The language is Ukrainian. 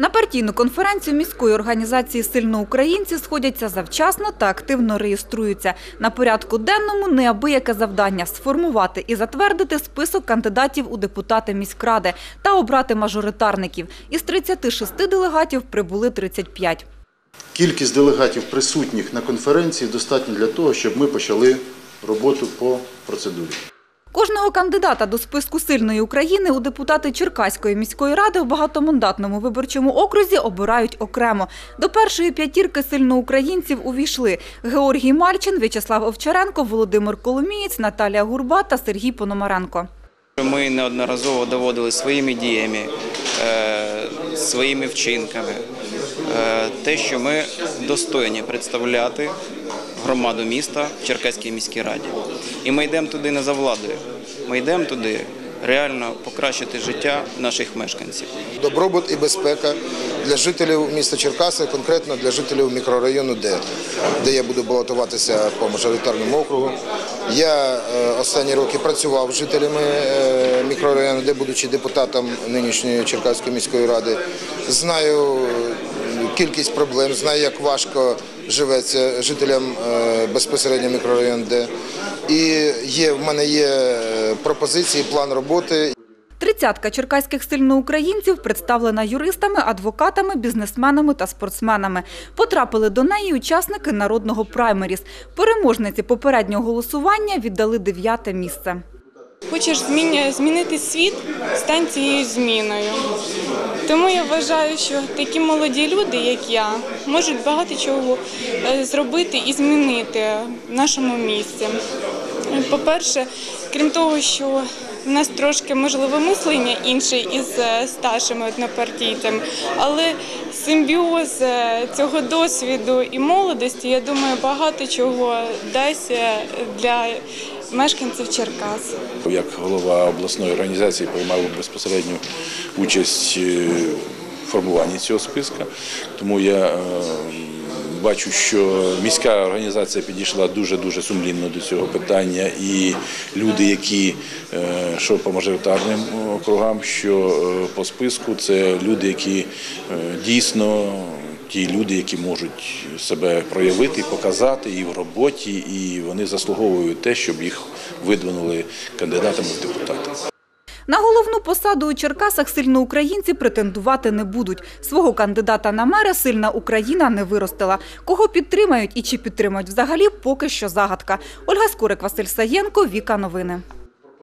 На партійну конференцію міської організації «Сильно українці» сходяться завчасно та активно реєструються. На порядку денному неабияке завдання – сформувати і затвердити список кандидатів у депутати міськради та обрати мажоритарників. Із 36 делегатів прибули 35. Кількість делегатів присутніх на конференції достатньо для того, щоб ми почали роботу по процедурі. Кожного кандидата до списку сильної України у депутати Черкаської міської ради в багатомандатному виборчому окрузі обирають окремо. До першої п'ятірки сильноукраїнців увійшли Георгій Мальчин, В'ячеслав Овчаренко, Володимир Коломієць, Наталія Гурба та Сергій Пономаренко. Ми неодноразово доводили своїми діями, е, своїми вчинками е, те, що ми достойні представляти громаду міста в Черкаській міській раді. І ми йдемо туди не за владою. Ми йдемо туди реально покращити життя наших мешканців. добробут і безпека для жителів міста Черкаси, конкретно для жителів мікрорайону Д, де я буду балотуватися по мажоритарному округу. Я е, останні роки працював з жителями е, мікрорайону Д, будучи депутатом нинішньої Черкаської міської ради. Знаю кількість проблем, знаю, як важко живеться жителям е, безпосередньо мікрорайону Д. І є, в мене є е, пропозиції, план роботи. Тридцятка черкаських сильноукраїнців представлена юристами, адвокатами, бізнесменами та спортсменами. Потрапили до неї учасники народного праймеріс. Переможниці попереднього голосування віддали дев'яте місце. Хочеш змінити світ, стань цією зміною. Тому я вважаю, що такі молоді люди, як я, можуть багато чого е, зробити і змінити в нашому місці. По-перше, крім того, що в нас трошки можливо мислення інше із е, старшими однопартійцями, але симбіоз е, цього досвіду і молодості, я думаю, багато чого дасть для мешканців Черкас. Як голова обласної організації приймав безпосередню участь е, в формуванні цього списка. Тому я е, бачу, що міська організація підійшла дуже-дуже сумлінно до цього питання. І люди, які е, що по мажоритарним округам, що по списку, це люди, які дійсно ті люди, які можуть себе проявити, показати і в роботі, і вони заслуговують те, щоб їх видвинули кандидатами в депутати. На головну посаду у Черкасах сильноукраїнці претендувати не будуть. Свого кандидата на мера сильна Україна не виростила. Кого підтримають і чи підтримають взагалі, поки що загадка. Ольга Скорик, Василь Саєнко, Віка Новини.